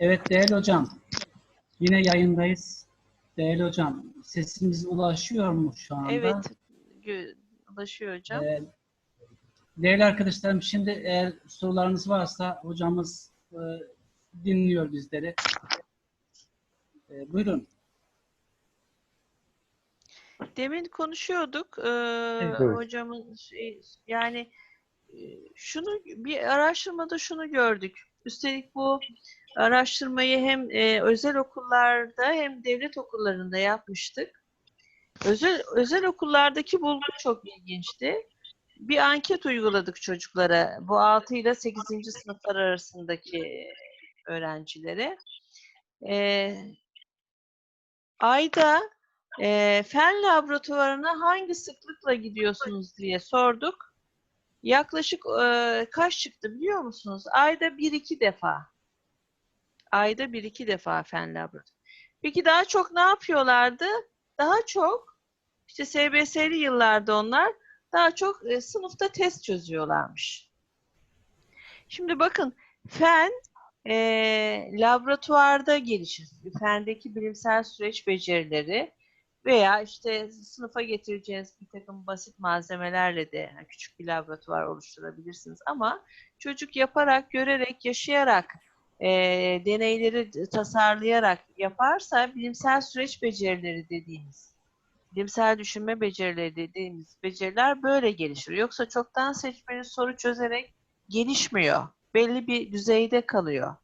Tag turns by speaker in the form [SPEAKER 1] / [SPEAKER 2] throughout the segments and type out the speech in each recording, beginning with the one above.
[SPEAKER 1] Evet değerli hocam. Yine yayındayız. Değerli hocam sesimiz ulaşıyor mu şu anda?
[SPEAKER 2] Evet, ulaşıyor hocam.
[SPEAKER 1] Ee, değerli arkadaşlarım şimdi eğer sorularınız varsa hocamız e, dinliyor bizleri. E, buyurun.
[SPEAKER 2] Demin konuşuyorduk ee,
[SPEAKER 1] Evet.
[SPEAKER 2] hocamın şey, yani e, şunu bir araştırmada şunu gördük. Üstelik bu araştırmayı hem e, özel okullarda hem devlet okullarında yapmıştık. Özel özel okullardaki bulgu çok ilginçti. Bir anket uyguladık çocuklara. Bu 6 ile 8. sınıflar arasındaki öğrencilere. Ee, ayda e, fen laboratuvarına hangi sıklıkla gidiyorsunuz diye sorduk. Yaklaşık e, kaç çıktı biliyor musunuz? Ayda bir iki defa. Ayda bir iki defa fen laboratuvarı. Peki daha çok ne yapıyorlardı? Daha çok işte SBS'li yıllarda onlar daha çok e, sınıfta test çözüyorlarmış. Şimdi bakın fen e, laboratuvarda gelişir. Fendeki bilimsel süreç becerileri veya işte sınıfa getireceğiniz bir takım basit malzemelerle de küçük bir laboratuvar oluşturabilirsiniz. Ama çocuk yaparak, görerek, yaşayarak, e, deneyleri tasarlayarak yaparsa bilimsel süreç becerileri dediğimiz, bilimsel düşünme becerileri dediğimiz beceriler böyle gelişir. Yoksa çoktan seçmeli soru çözerek gelişmiyor. Belli bir düzeyde kalıyor.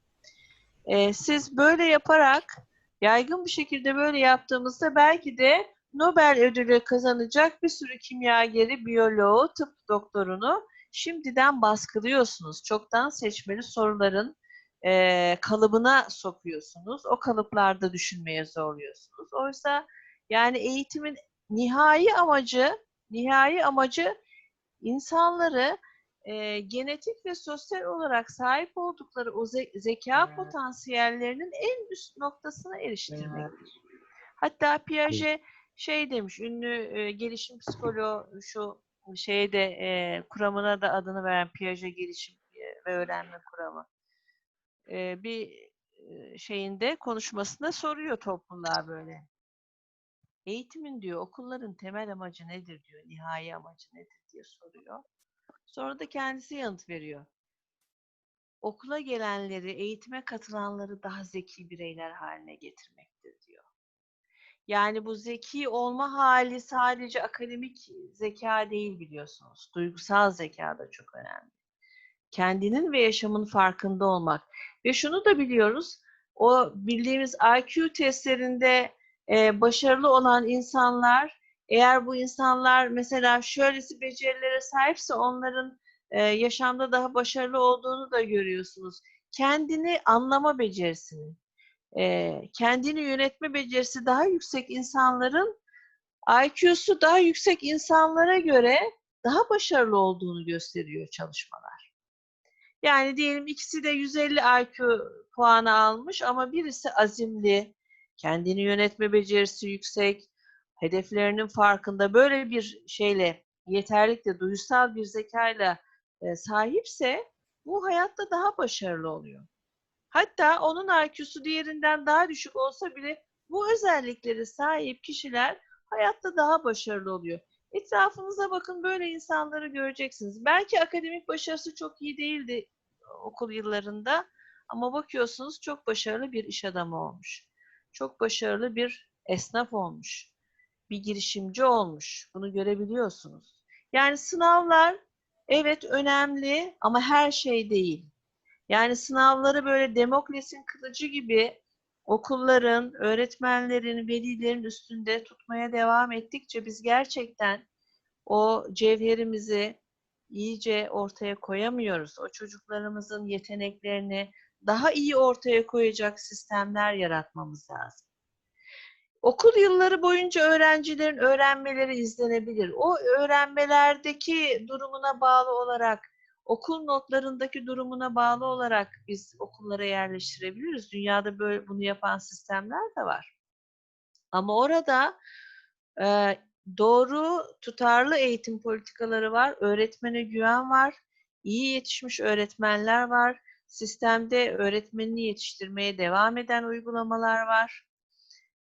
[SPEAKER 2] E, siz böyle yaparak yaygın bir şekilde böyle yaptığımızda belki de Nobel ödülü kazanacak bir sürü kimyageri, biyoloğu, tıp doktorunu şimdiden baskılıyorsunuz. Çoktan seçmeli soruların e, kalıbına sokuyorsunuz. O kalıplarda düşünmeye zorluyorsunuz. Oysa yani eğitimin nihai amacı, nihai amacı insanları e, genetik ve sosyal olarak sahip oldukları o ze- zeka potansiyellerinin en üst noktasına eriştirmektir. Hatta Piaget şey demiş, ünlü e, gelişim psikoloğu şu şeyde e, kuramına da adını veren Piaget gelişim e, ve öğrenme kuramı. E, bir e, şeyinde konuşmasında soruyor topluluğa böyle. Eğitimin diyor, okulların temel amacı nedir diyor, nihai amacı nedir diye soruyor. Sonra da kendisi yanıt veriyor. Okula gelenleri, eğitime katılanları daha zeki bireyler haline getirmektir diyor. Yani bu zeki olma hali sadece akademik zeka değil biliyorsunuz. Duygusal zeka da çok önemli. Kendinin ve yaşamın farkında olmak. Ve şunu da biliyoruz. O bildiğimiz IQ testlerinde başarılı olan insanlar eğer bu insanlar mesela şöylesi becerilere sahipse onların e, yaşamda daha başarılı olduğunu da görüyorsunuz. Kendini anlama becerisini, e, kendini yönetme becerisi daha yüksek insanların IQ'su daha yüksek insanlara göre daha başarılı olduğunu gösteriyor çalışmalar. Yani diyelim ikisi de 150 IQ puanı almış ama birisi azimli, kendini yönetme becerisi yüksek, hedeflerinin farkında böyle bir şeyle yeterlikle duysal bir zekayla e, sahipse bu hayatta daha başarılı oluyor. Hatta onun IQ'su diğerinden daha düşük olsa bile bu özelliklere sahip kişiler hayatta daha başarılı oluyor. Etrafınıza bakın böyle insanları göreceksiniz. Belki akademik başarısı çok iyi değildi okul yıllarında ama bakıyorsunuz çok başarılı bir iş adamı olmuş. Çok başarılı bir esnaf olmuş bir girişimci olmuş. Bunu görebiliyorsunuz. Yani sınavlar evet önemli ama her şey değil. Yani sınavları böyle Demokles'in kılıcı gibi okulların, öğretmenlerin, velilerin üstünde tutmaya devam ettikçe biz gerçekten o cevherimizi iyice ortaya koyamıyoruz. O çocuklarımızın yeteneklerini daha iyi ortaya koyacak sistemler yaratmamız lazım. Okul yılları boyunca öğrencilerin öğrenmeleri izlenebilir. O öğrenmelerdeki durumuna bağlı olarak, okul notlarındaki durumuna bağlı olarak biz okullara yerleştirebiliriz. Dünyada böyle bunu yapan sistemler de var. Ama orada e, doğru, tutarlı eğitim politikaları var, öğretmene güven var, iyi yetişmiş öğretmenler var, sistemde öğretmenini yetiştirmeye devam eden uygulamalar var.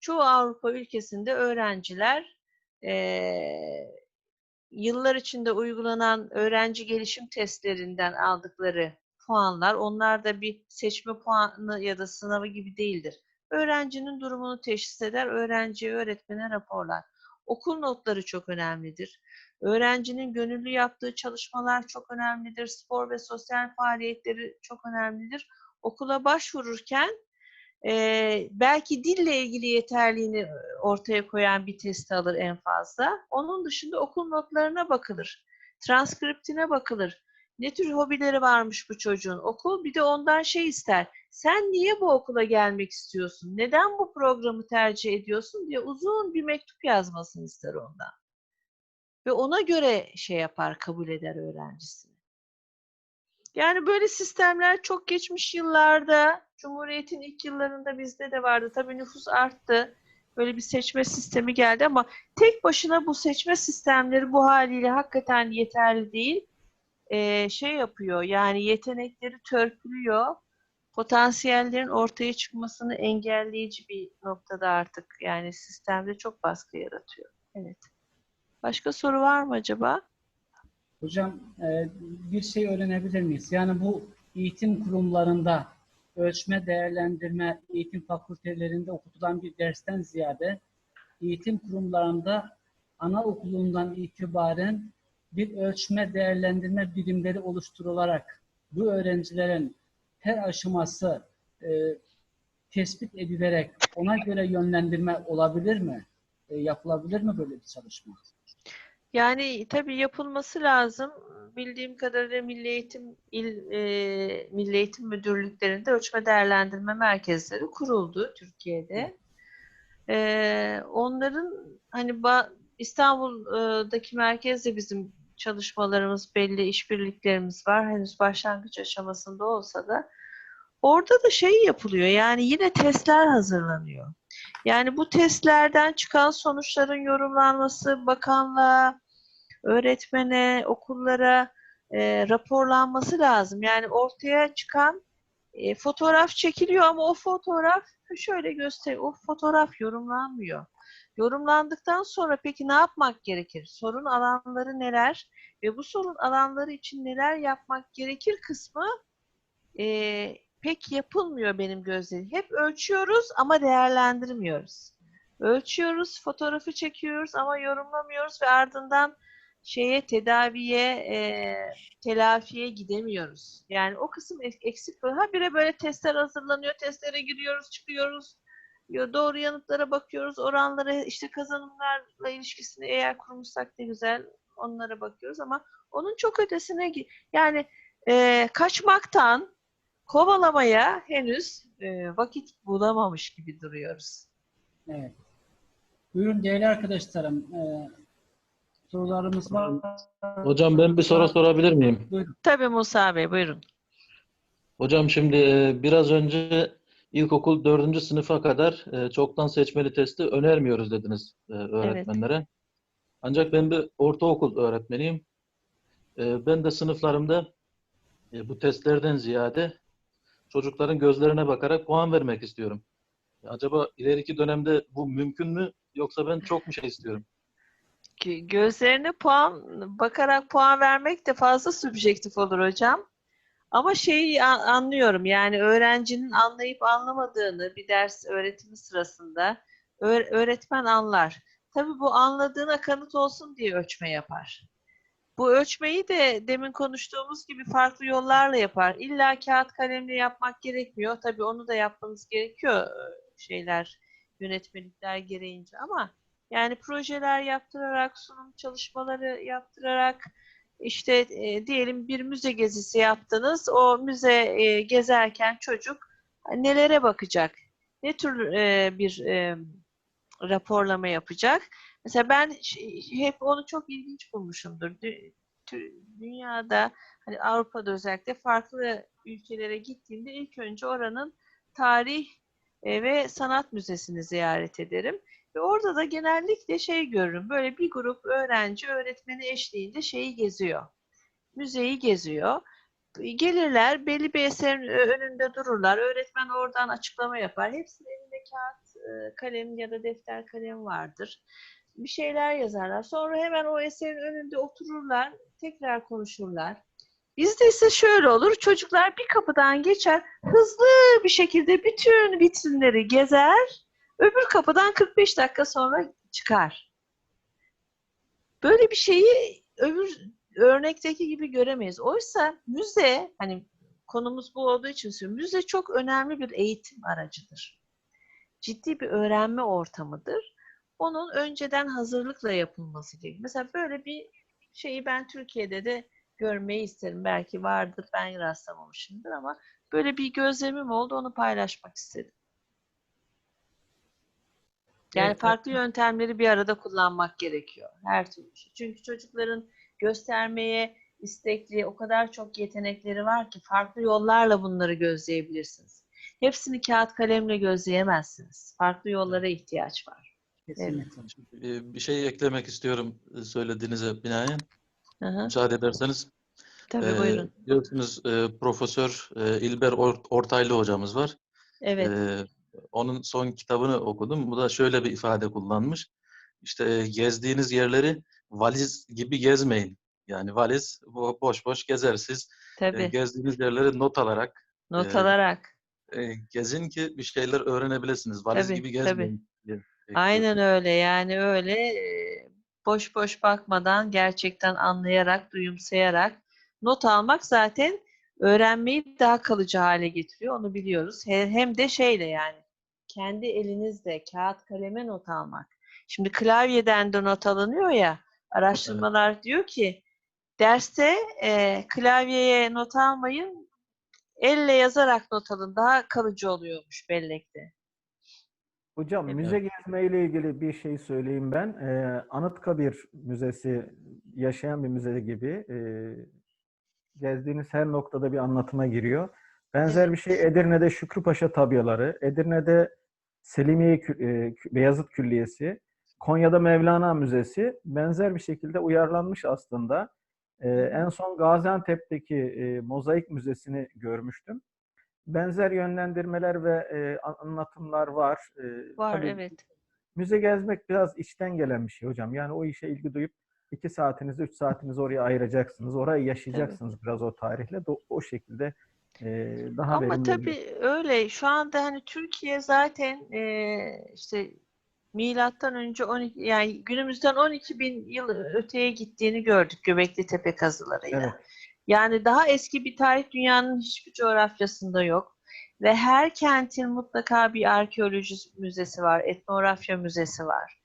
[SPEAKER 2] Çoğu Avrupa ülkesinde öğrenciler eee, yıllar içinde uygulanan öğrenci gelişim testlerinden aldıkları puanlar, onlar da bir seçme puanı ya da sınavı gibi değildir. Öğrencinin durumunu teşhis eder, öğrenciye, öğretmene raporlar. Okul notları çok önemlidir. Öğrencinin gönüllü yaptığı çalışmalar çok önemlidir. Spor ve sosyal faaliyetleri çok önemlidir. Okula başvururken eee, belki dille ilgili yeterliğini ortaya koyan bir test alır en fazla. Onun dışında okul notlarına bakılır. Transkriptine bakılır. Ne tür hobileri varmış bu çocuğun? Okul bir de ondan şey ister. Sen niye bu okula gelmek istiyorsun? Neden bu programı tercih ediyorsun diye uzun bir mektup yazmasını ister ondan. Ve ona göre şey yapar, kabul eder öğrencisini. Yani böyle sistemler çok geçmiş yıllarda, Cumhuriyet'in ilk yıllarında bizde de vardı. Tabii nüfus arttı. Böyle bir seçme sistemi geldi ama tek başına bu seçme sistemleri bu haliyle hakikaten yeterli değil. Ee, şey yapıyor, yani yetenekleri törpülüyor. Potansiyellerin ortaya çıkmasını engelleyici bir noktada artık. Yani sistemde çok baskı yaratıyor. Evet. Başka soru var mı acaba?
[SPEAKER 1] Hocam e, bir şey öğrenebilir miyiz? Yani bu eğitim kurumlarında ölçme, değerlendirme, eğitim fakültelerinde okutulan bir dersten ziyade eğitim kurumlarında anaokulundan itibaren bir ölçme, değerlendirme birimleri oluşturularak bu öğrencilerin her aşaması e, tespit edilerek ona göre yönlendirme olabilir mi? E, yapılabilir mi böyle bir çalışma?
[SPEAKER 2] Yani tabii yapılması lazım. Bildiğim kadarıyla Milli Eğitim İl e, Milli Eğitim Müdürlüklerinde ölçme değerlendirme merkezleri kuruldu Türkiye'de. E, onların hani ba- İstanbul'daki merkezde bizim çalışmalarımız belli, işbirliklerimiz var. Henüz başlangıç aşamasında olsa da orada da şey yapılıyor. Yani yine testler hazırlanıyor. Yani bu testlerden çıkan sonuçların yorumlanması bakanlığa, öğretmene, okullara e, raporlanması lazım. Yani ortaya çıkan e, fotoğraf çekiliyor ama o fotoğraf şöyle göster, o fotoğraf yorumlanmıyor. Yorumlandıktan sonra peki ne yapmak gerekir? Sorun alanları neler ve bu sorun alanları için neler yapmak gerekir kısmı e, pek yapılmıyor benim gözlerim. Hep ölçüyoruz ama değerlendirmiyoruz. Ölçüyoruz, fotoğrafı çekiyoruz ama yorumlamıyoruz ve ardından şeye tedaviye, e, telafiye gidemiyoruz. Yani o kısım ek- eksik. Ha bire böyle testler hazırlanıyor, testlere giriyoruz, çıkıyoruz. Yo- Doğru yanıtlara bakıyoruz, oranlara, işte kazanımlarla ilişkisini eğer kurmuşsak ne güzel onlara bakıyoruz ama onun çok ötesine yani e, kaçmaktan kovalamaya henüz e, vakit bulamamış gibi duruyoruz.
[SPEAKER 1] Evet. Buyurun değerli arkadaşlarım. E, sorularımız var.
[SPEAKER 3] Hocam ben bir soru sorabilir miyim?
[SPEAKER 1] Buyurun.
[SPEAKER 2] Tabii Musa Bey buyurun.
[SPEAKER 3] Hocam şimdi e, biraz önce ilkokul dördüncü sınıfa kadar e, çoktan seçmeli testi önermiyoruz dediniz e, öğretmenlere. Ancak ben bir ortaokul öğretmeniyim. Ben de sınıflarımda bu testlerden ziyade çocukların gözlerine bakarak puan vermek istiyorum. Acaba ileriki dönemde bu mümkün mü yoksa ben çok mu şey istiyorum?
[SPEAKER 2] Ki Gözlerine puan bakarak puan vermek de fazla subjektif olur hocam. Ama şeyi anlıyorum yani öğrencinin anlayıp anlamadığını bir ders öğretimi sırasında öğ- öğretmen anlar. Tabii bu anladığına kanıt olsun diye ölçme yapar. Bu ölçmeyi de demin konuştuğumuz gibi farklı yollarla yapar. İlla kağıt kalemle yapmak gerekmiyor. Tabii onu da yapmanız gerekiyor e, şeyler, yönetmelikler gereğince ama yani projeler yaptırarak, sunum çalışmaları yaptırarak, işte e, diyelim bir müze gezisi yaptınız. O müze e, gezerken çocuk nelere bakacak? Ne tür e, bir e, raporlama yapacak? Mesela ben hep onu çok ilginç bulmuşumdur. Dünyada, hani Avrupa'da özellikle farklı ülkelere gittiğimde ilk önce oranın tarih e, ve sanat müzesini ziyaret ederim. Ve orada da genellikle şey görürüm. Böyle bir grup öğrenci öğretmeni eşliğinde şeyi geziyor. Müzeyi geziyor. gelirler, belli bir eserin önünde dururlar. Öğretmen oradan açıklama yapar. Hepsinin elinde kağıt, kalem ya da defter kalem vardır. Bir şeyler yazarlar. Sonra hemen o eserin önünde otururlar, tekrar konuşurlar. Bizde ise şöyle olur. Çocuklar bir kapıdan geçer, hızlı bir şekilde bütün vitrinleri gezer, öbür kapıdan 45 dakika sonra çıkar. Böyle bir şeyi öbür örnekteki gibi göremeyiz. Oysa müze, hani konumuz bu olduğu için söylüyorum, müze çok önemli bir eğitim aracıdır. Ciddi bir öğrenme ortamıdır. Onun önceden hazırlıkla yapılması gerekiyor. Mesela böyle bir şeyi ben Türkiye'de de görmeyi isterim. Belki vardır, ben rastlamamışımdır ama böyle bir gözlemim oldu, onu paylaşmak istedim. Yani
[SPEAKER 1] Evet,
[SPEAKER 2] farklı yöntemleri bir arada kullanmak gerekiyor. Her türlü şey. Çünkü çocukların göstermeye istekli, o kadar çok yetenekleri var ki farklı yollarla bunları gözleyebilirsiniz. Hepsini kağıt kalemle gözleyemezsiniz. Farklı yollara ihtiyaç var.
[SPEAKER 1] Kesinlikle.
[SPEAKER 3] Ee, Bir şey eklemek istiyorum e, söylediğinize binaen.
[SPEAKER 2] Hı hı.
[SPEAKER 3] Müsaade ederseniz.
[SPEAKER 2] Tabii
[SPEAKER 3] Ee,
[SPEAKER 2] buyurun.
[SPEAKER 3] Biliyorsunuz e, Profesör e, İlber Or- Ortaylı hocamız var.
[SPEAKER 2] Evet.
[SPEAKER 3] Ee, onun son kitabını okudum. Bu da şöyle bir ifade kullanmış. İşte e, gezdiğiniz yerleri valiz gibi gezmeyin. Yani valiz bo- boş boş gezer. Siz e,
[SPEAKER 2] Tabii.
[SPEAKER 3] gezdiğiniz yerleri not alarak
[SPEAKER 2] Not
[SPEAKER 3] e,
[SPEAKER 2] alarak.
[SPEAKER 3] e, gezin ki bir şeyler öğrenebilirsiniz. Valiz
[SPEAKER 2] Tabii,
[SPEAKER 3] gibi
[SPEAKER 2] tabii.
[SPEAKER 3] gezmeyin. diye
[SPEAKER 2] Aynen öyle. Yani öyle boş boş bakmadan gerçekten anlayarak, duyumsayarak not almak zaten öğrenmeyi daha kalıcı hale getiriyor. Onu biliyoruz. He- Hem de şeyle yani kendi elinizde kağıt kaleme not almak. Şimdi klavyeden de not alınıyor ya. Araştırmalar diyor ki derste e, klavyeye not almayın, elle yazarak not alın. Daha kalıcı oluyormuş bellekte.
[SPEAKER 4] Hocam
[SPEAKER 2] Evet.
[SPEAKER 4] müze gezme ile ilgili bir şey söyleyeyim ben. Ee, Anıtkabir Müzesi yaşayan bir müze gibi. Ee, gezdiğiniz her noktada bir anlatıma giriyor. Benzer bir şey Edirne'de Şükrü Paşa tabyaları, Edirne'de Selimiye e, Beyazıt Külliyesi, Konya'da Mevlana Müzesi benzer bir şekilde uyarlanmış aslında. Ee, en son Gaziantep'teki e, Mozaik Müzesi'ni görmüştüm. Benzer yönlendirmeler ve e, anlatımlar var.
[SPEAKER 2] Var
[SPEAKER 4] tabii
[SPEAKER 2] evet.
[SPEAKER 4] Müze gezmek biraz içten gelen bir şey hocam. Yani o işe ilgi duyup iki saatinizi, üç saatinizi oraya ayıracaksınız. Orayı yaşayacaksınız biraz o tarihle. O şekilde e, daha
[SPEAKER 2] Ama
[SPEAKER 4] verimli
[SPEAKER 2] tabii
[SPEAKER 4] oluyor.
[SPEAKER 2] öyle. Şu anda hani Türkiye zaten eee, işte milattan önce 12 yani günümüzden 12 bin yıl öteye gittiğini gördük Göbekli Tepe kazılarıyla.
[SPEAKER 4] Evet.
[SPEAKER 2] Yani daha eski bir tarih dünyanın hiçbir coğrafyasında yok. Ve her kentin mutlaka bir arkeoloji müzesi var, etnografya müzesi var.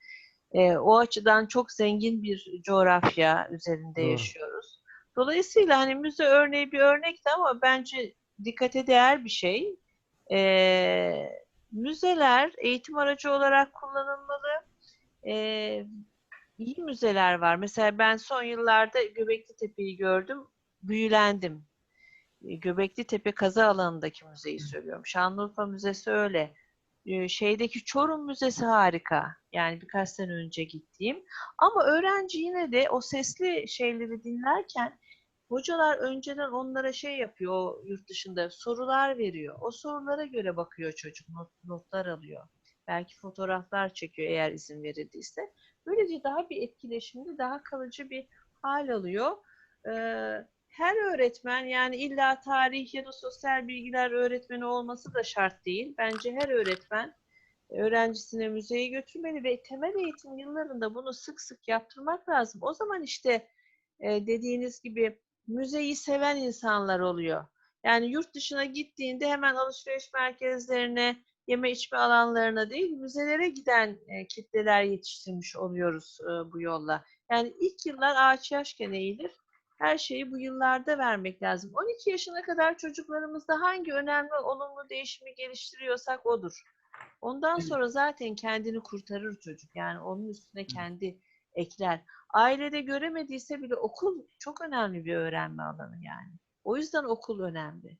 [SPEAKER 2] Ee, o açıdan çok zengin bir coğrafya üzerinde
[SPEAKER 4] Doğru.
[SPEAKER 2] yaşıyoruz. Dolayısıyla hani müze örneği bir örnekti ama bence dikkate değer bir şey. Ee, müzeler eğitim aracı olarak kullanılmalı. Ee, iyi müzeler var. Mesela ben son yıllarda Göbekli Tepe'yi gördüm büyülendim. E, Göbekli Tepe Kazı Alanı'ndaki müzeyi söylüyorum. Şanlıurfa Müzesi öyle. E, Şeydeki Çorum Müzesi harika. Yani birkaç sene önce gittiğim. Ama öğrenci yine de o sesli şeyleri dinlerken hocalar önceden onlara şey yapıyor yurt dışında sorular veriyor. O sorulara göre bakıyor çocuk not- notlar alıyor. Belki fotoğraflar çekiyor eğer izin verildiyse. Böylece daha bir etkileşimli, daha kalıcı bir hal alıyor. Ee, her öğretmen yani illa tarih ya da sosyal bilgiler öğretmeni olması da şart değil. Bence her öğretmen öğrencisine müzeye götürmeli ve temel eğitim yıllarında bunu sık sık yaptırmak lazım. O zaman işte dediğiniz gibi müzeyi seven insanlar oluyor. Yani yurt dışına gittiğinde hemen alışveriş merkezlerine, yeme içme alanlarına değil, müzelere giden e, kitleler yetiştirmiş oluyoruz e, bu yolla. Yani ilk yıllar ağaç yaşken eğilir. Her şeyi bu yıllarda vermek lazım. 12 yaşına kadar çocuklarımızda hangi önemli olumlu değişimi geliştiriyorsak odur. Ondan sonra zaten kendini kurtarır çocuk. Yani onun üstüne kendi ekler. Ailede göremediyse bile okul çok önemli bir öğrenme alanı yani. O yüzden okul önemli.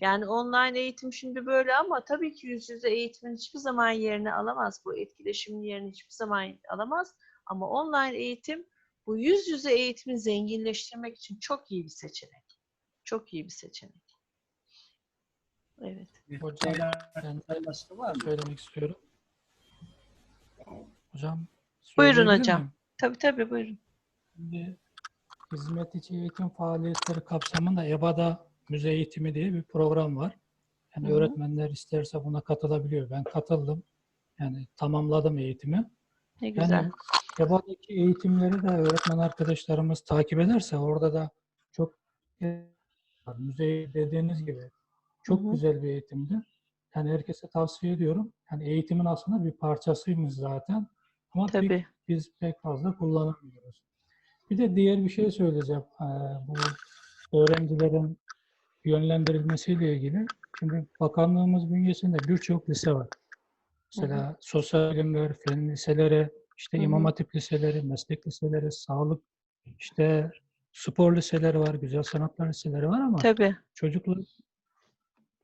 [SPEAKER 2] Yani online eğitim şimdi böyle ama tabii ki yüz yüze eğitimin hiçbir zaman yerini alamaz. Bu etkileşimin yerini hiçbir zaman alamaz. Ama online eğitim bu yüz yüze eğitimi zenginleştirmek için çok iyi bir seçenek. Çok iyi bir seçenek. Evet.
[SPEAKER 5] Hocam,
[SPEAKER 1] başka var mı?
[SPEAKER 5] söylemek istiyorum. Hocam
[SPEAKER 2] Buyurun hocam.
[SPEAKER 5] miyim?
[SPEAKER 2] Tabii tabii buyurun.
[SPEAKER 5] Şimdi hizmet içi eğitim faaliyetleri kapsamında EBA'da müze eğitimi diye bir program var. Yani
[SPEAKER 2] Hı hı.
[SPEAKER 5] öğretmenler isterse buna katılabiliyor. Ben katıldım. Yani tamamladım eğitimi.
[SPEAKER 2] Ne güzel.
[SPEAKER 5] Yani EBA'daki eğitimleri de öğretmen arkadaşlarımız takip ederse orada da çok müze dediğiniz gibi çok
[SPEAKER 2] Hı hı.
[SPEAKER 5] güzel bir eğitimdi. Yani herkese tavsiye ediyorum. Yani eğitimin aslında bir parçasıymış zaten. Ama
[SPEAKER 2] Tabii.
[SPEAKER 5] Biz pek fazla kullanamıyoruz. Bir de diğer bir şey söyleyeceğim. Ee, bu öğrencilerin yönlendirilmesiyle ilgili. Şimdi bakanlığımız bünyesinde birçok lise var. Mesela sosyal bilimler, fen liseleri, işte
[SPEAKER 2] Hı hı.
[SPEAKER 5] imam hatip liseleri, meslek liseleri, sağlık, işte spor liseleri var, güzel sanatlar liseleri var ama
[SPEAKER 2] Tabii.
[SPEAKER 5] çocuklar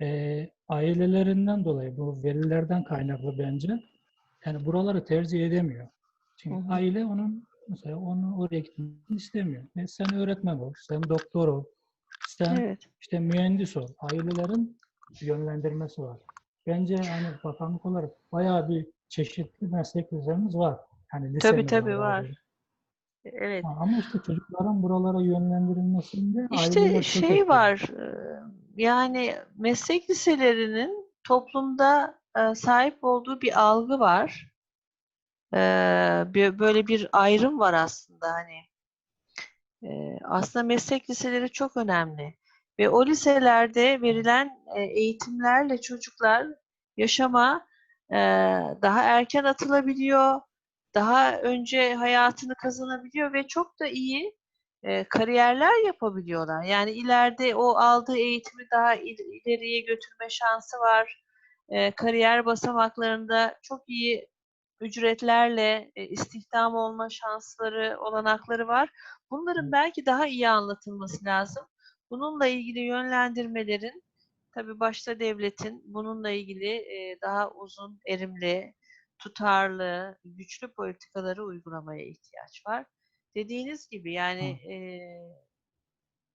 [SPEAKER 5] eee, ailelerinden dolayı bu velilerden kaynaklı bence yani buraları tercih edemiyor. Çünkü
[SPEAKER 2] Hı hı.
[SPEAKER 5] aile onun mesela onu oraya gitmesini istemiyor. E sen öğretmen ol, sen doktor ol, sen
[SPEAKER 2] Evet.
[SPEAKER 5] işte mühendis ol. Ailelerin yönlendirmesi var. Bence hani bakanlık olarak bayağı bir çeşitli meslek liselerimiz var. Yani lisemiz
[SPEAKER 2] tabii var.
[SPEAKER 5] böyle.
[SPEAKER 2] Evet.
[SPEAKER 5] Ama işte çocukların buralara yönlendirilmesinde
[SPEAKER 2] İşte şey var, yani meslek liselerinin toplumda sahip olduğu bir algı var. Böyle bir ayrım var aslında hani. Aslında meslek liseleri çok önemli ve o liselerde verilen eğitimlerle çocuklar yaşama daha erken atılabiliyor, daha önce hayatını kazanabiliyor ve çok da iyi kariyerler yapabiliyorlar. Yani ileride o aldığı eğitimi daha il- ileriye götürme şansı var. Kariyer basamaklarında çok iyi ücretlerle e, istihdam olma şansları, olanakları var. Bunların belki daha iyi anlatılması lazım. Bununla ilgili yönlendirmelerin tabii başta devletin bununla ilgili e, daha uzun, erimli, tutarlı, güçlü politikaları uygulamaya ihtiyaç var. Dediğiniz gibi yani e,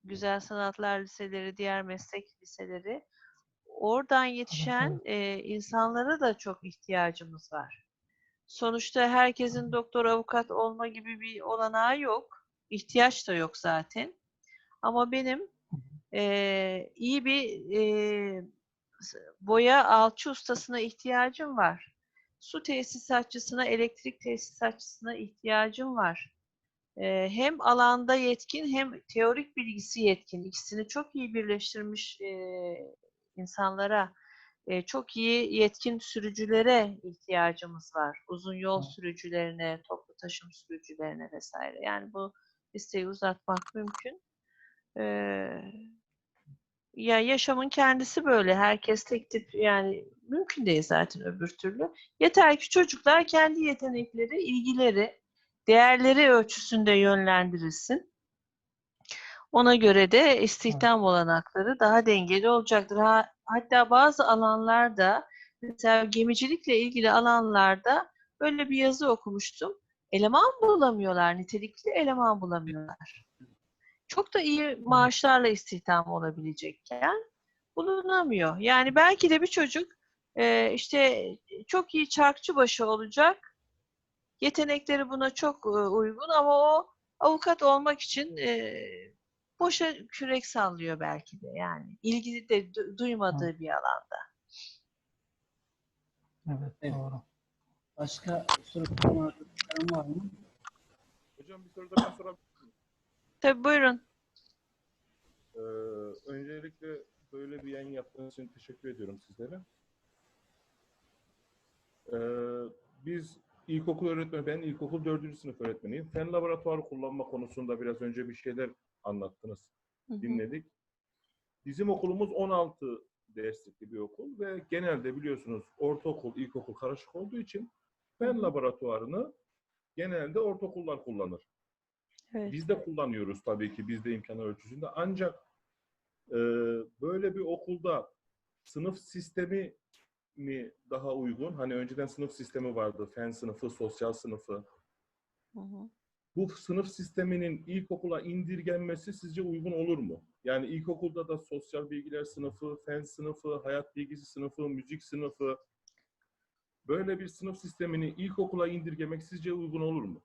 [SPEAKER 2] güzel sanatlar liseleri, diğer meslek liseleri oradan yetişen e, insanlara da çok ihtiyacımız var. Sonuçta herkesin doktor, avukat olma gibi bir olanağı yok. İhtiyaç da yok zaten. Ama benim e, iyi bir e, boya alçı ustasına ihtiyacım var. Su tesisatçısına, elektrik tesisatçısına ihtiyacım var. E, hem alanda yetkin hem teorik bilgisi yetkin. İkisini çok iyi birleştirmiş e, insanlara, e, çok iyi yetkin sürücülere ihtiyacımız var. Uzun yol sürücülerine, toplu taşım sürücülerine vesaire. Yani bu listeyi uzatmak mümkün. Ee, ya yaşamın kendisi böyle. Herkes tek tip yani mümkün değil zaten öbür türlü. Yeter ki çocuklar kendi yetenekleri, ilgileri, değerleri ölçüsünde yönlendirilsin. Ona göre de istihdam olanakları daha dengeli olacaktır. Ha, hatta bazı alanlarda mesela gemicilikle ilgili alanlarda böyle bir yazı okumuştum. Eleman bulamıyorlar, nitelikli eleman bulamıyorlar. Çok da iyi maaşlarla istihdam olabilecekken bulunamıyor. Yani belki de bir çocuk e, işte çok iyi çarkçı başı olacak. Yetenekleri buna çok e, uygun ama o avukat olmak için e, boşa kürek sallıyor belki de yani. ilgili de du- duymadığı bir alanda.
[SPEAKER 5] Evet,
[SPEAKER 1] Evet.
[SPEAKER 5] doğru.
[SPEAKER 1] Başka soru soran var mı?
[SPEAKER 6] Hocam bir soru da ben sorabilir miyim?
[SPEAKER 2] Tabii buyurun.
[SPEAKER 6] Ee, öncelikle böyle bir yayın yaptığınız için teşekkür ediyorum sizlere. Ee, biz ilkokul öğretmeni, ben ilkokul 4. sınıf öğretmeniyim. Fen laboratuvarı kullanma konusunda biraz önce bir şeyler anlattınız,
[SPEAKER 2] Hı hı.
[SPEAKER 6] dinledik. Bizim okulumuz 16 derslikli bir okul ve genelde biliyorsunuz ortaokul, ilkokul karışık olduğu için fen laboratuvarını genelde ortaokullar kullanır.
[SPEAKER 2] Evet.
[SPEAKER 6] Biz de kullanıyoruz tabii ki biz de imkanı ölçüsünde. Ancak e, böyle bir okulda sınıf sistemi mi daha uygun? Hani önceden sınıf sistemi vardı. Fen sınıfı, sosyal sınıfı.
[SPEAKER 2] Hı hı.
[SPEAKER 6] Bu sınıf sisteminin ilkokula indirgenmesi sizce uygun olur mu? Yani ilkokulda da sosyal bilgiler sınıfı, fen sınıfı, hayat bilgisi sınıfı, müzik sınıfı böyle bir sınıf sistemini ilkokula indirgemek sizce uygun olur mu?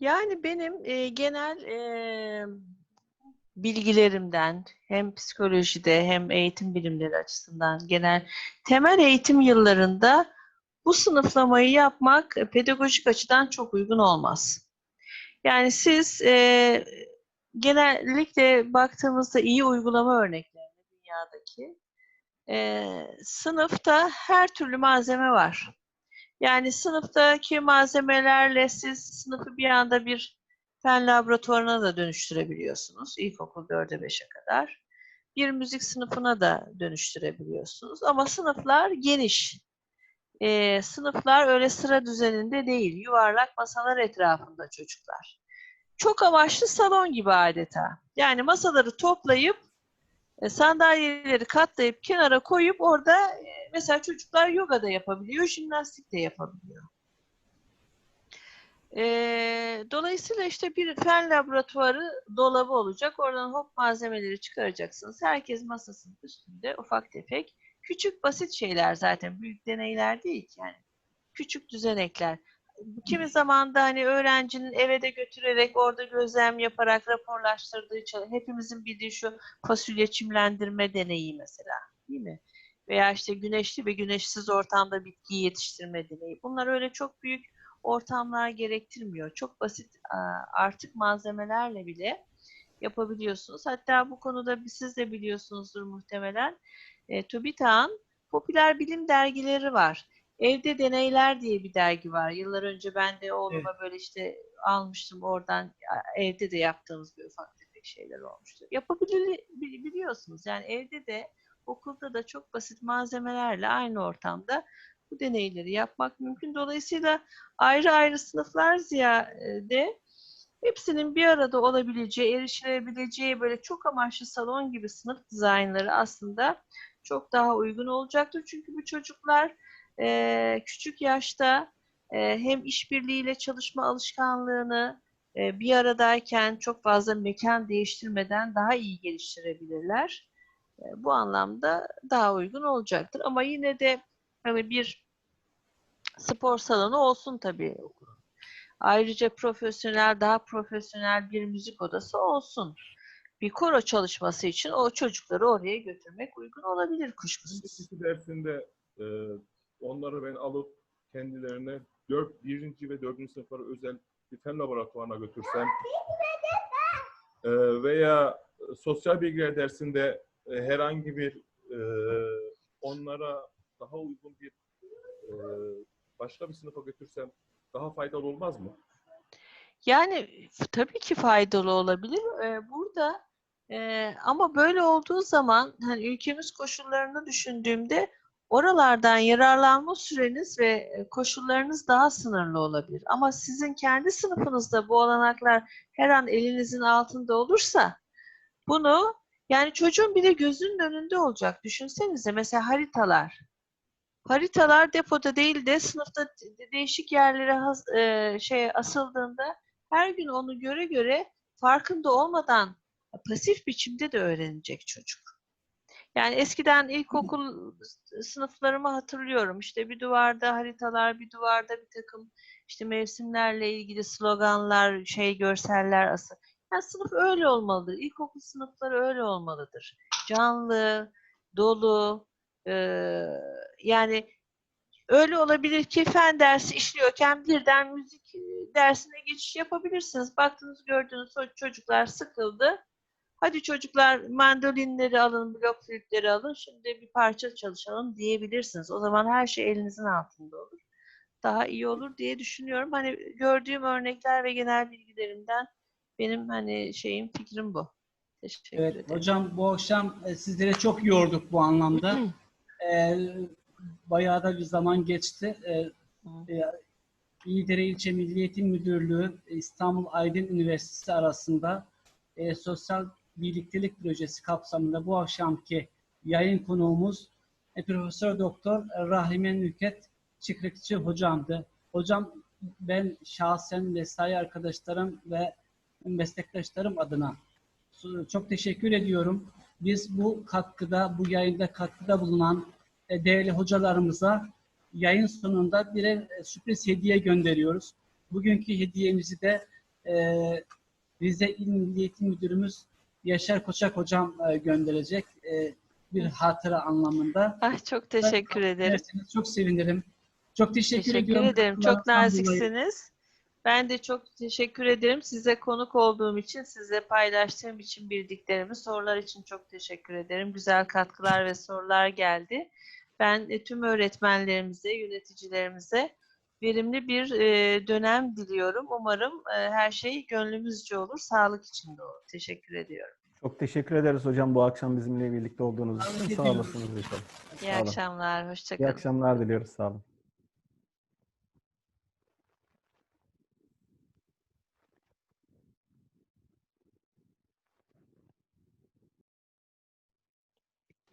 [SPEAKER 2] Yani benim e, genel e, bilgilerimden hem psikolojide hem eğitim bilimleri açısından genel temel eğitim yıllarında bu sınıflamayı yapmak pedagojik açıdan çok uygun olmaz. Yani siz e, genellikle baktığımızda iyi uygulama örneklerine dünyadaki e, sınıfta her türlü malzeme var. Yani sınıftaki malzemelerle siz sınıfı bir anda bir fen laboratuvarına da dönüştürebiliyorsunuz. İlkokul 4'e 5'e kadar. Bir müzik sınıfına da dönüştürebiliyorsunuz. Ama sınıflar geniş. Ee, sınıflar öyle sıra düzeninde değil. Yuvarlak masalar etrafında çocuklar. Çok amaçlı salon gibi adeta. Yani masaları toplayıp e, sandalyeleri katlayıp kenara koyup orada e, mesela çocuklar yoga da yapabiliyor, jimnastik de yapabiliyor. E, dolayısıyla işte bir fen laboratuvarı dolabı olacak. Oradan hop malzemeleri çıkaracaksınız. Herkes masasının üstünde ufak tefek. Küçük basit şeyler zaten. Büyük deneyler değil ki yani. Küçük düzenekler. Kimi zaman da hani öğrencinin eve de götürerek orada gözlem yaparak raporlaştırdığı hepimizin bildiği şu fasulye çimlendirme deneyi mesela değil mi? Veya işte güneşli ve güneşsiz ortamda bitkiyi yetiştirme deneyi. Bunlar öyle çok büyük ortamlar gerektirmiyor. Çok basit artık malzemelerle bile yapabiliyorsunuz. Hatta bu konuda siz de biliyorsunuzdur muhtemelen. E, TÜBİTAK'ın popüler bilim dergileri var. Evde Deneyler diye bir dergi var. Yıllar önce ben de oğluma böyle işte almıştım oradan evde de yaptığımız bir ufak tefek şeyler olmuştu. Yapabiliyorsunuz. Yani evde de okulda da çok basit malzemelerle aynı ortamda bu deneyleri yapmak mümkün. Dolayısıyla ayrı ayrı sınıflar ziyade hepsinin bir arada olabileceği, erişilebileceği böyle çok amaçlı salon gibi sınıf dizaynları aslında çok daha uygun olacaktır. Çünkü bu çocuklar eee, küçük yaşta eee, hem işbirliğiyle çalışma alışkanlığını eee, bir aradayken çok fazla mekan değiştirmeden daha iyi geliştirebilirler. Eee, bu anlamda daha uygun olacaktır. Ama yine de hani bir spor salonu olsun tabii. Ayrıca profesyonel, daha profesyonel bir müzik odası olsun. Bir koro çalışması için o çocukları oraya götürmek uygun olabilir kuşkusuz.
[SPEAKER 6] İki dersinde e, onları ben alıp kendilerine 4, 1. ve 4. sınıflara özel bir fen laboratuvarına götürsem e, veya sosyal bilgiler dersinde e, herhangi bir e, onlara daha uygun bir e, başka bir sınıfa götürsem daha faydalı olmaz mı?
[SPEAKER 2] Yani tabii ki faydalı olabilir. Ee, burada e, ama böyle olduğu zaman hani ülkemiz koşullarını düşündüğümde oralardan yararlanma süreniz ve e, koşullarınız daha sınırlı olabilir. Ama sizin kendi sınıfınızda bu olanaklar her an elinizin altında olursa bunu yani çocuğun bir de gözünün önünde olacak. Düşünsenize mesela haritalar. Haritalar depoda değil de sınıfta de- değişik yerlere haz- e, şey asıldığında her gün onu göre göre farkında olmadan pasif biçimde de öğrenecek çocuk. Yani eskiden ilkokul sınıflarımı hatırlıyorum. İşte bir duvarda haritalar, bir duvarda bir takım işte mevsimlerle ilgili sloganlar, şey görseller asıl. Yani sınıf öyle olmalıdır. İlkokul sınıfları öyle olmalıdır. Canlı, dolu, eee, yani öyle olabilir ki fen dersi işliyorken birden müzik e, dersine geçiş yapabilirsiniz. Baktınız gördüğünüz çocuklar sıkıldı. Hadi çocuklar mandolinleri alın, blok flütleri alın. Şimdi bir parça çalışalım diyebilirsiniz. O zaman her şey elinizin altında olur. Daha iyi olur diye düşünüyorum. Hani gördüğüm örnekler ve genel bilgilerimden benim hani şeyim fikrim bu. Teşekkür
[SPEAKER 1] Evet
[SPEAKER 2] ederim.
[SPEAKER 1] hocam bu akşam e, sizlere çok yorduk bu anlamda. E, bayağı da bir zaman geçti. E, e, İyidere İlçe Milli Eğitim Müdürlüğü İstanbul Aydın Üniversitesi arasında e, sosyal birliktelik projesi kapsamında bu akşamki yayın konuğumuz e, Profesör Doktor Rahime Nüket Çıkrıkçı hocamdı. Hocam ben şahsen mesai arkadaşlarım ve meslektaşlarım adına çok teşekkür ediyorum. Biz bu katkıda, bu yayında katkıda bulunan e, değerli hocalarımıza yayın sonunda birer e, sürpriz hediye gönderiyoruz. Bugünkü hediyemizi de e, Rize İl Milli Eğitim Müdürümüz Yaşar Koçak Hocam e, gönderecek. E, bir hatıra anlamında.
[SPEAKER 2] Ay çok teşekkür ederim.
[SPEAKER 1] Derseniz çok sevinirim. Çok teşekkür,
[SPEAKER 2] Teşekkür
[SPEAKER 1] ediyorum.
[SPEAKER 2] ederim. Çok naziksiniz. Ben de çok teşekkür ederim. Size konuk olduğum için, size paylaştığım için bildiklerimi, sorular için çok teşekkür ederim. Güzel katkılar ve sorular geldi. Ben e, tüm öğretmenlerimize, yöneticilerimize verimli bir e, dönem diliyorum. Umarım e, her şey gönlümüzce olur, sağlık içinde olur. Teşekkür ediyorum.
[SPEAKER 4] Çok teşekkür ederiz hocam bu akşam bizimle birlikte olduğunuz için. Sağ olasınız inşallah.
[SPEAKER 2] İyi
[SPEAKER 4] Sağ olun.
[SPEAKER 2] akşamlar,
[SPEAKER 4] İyi
[SPEAKER 2] hoşçakalın.
[SPEAKER 4] akşamlar diliyoruz. Sağ olun.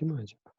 [SPEAKER 7] Değil mi acaba?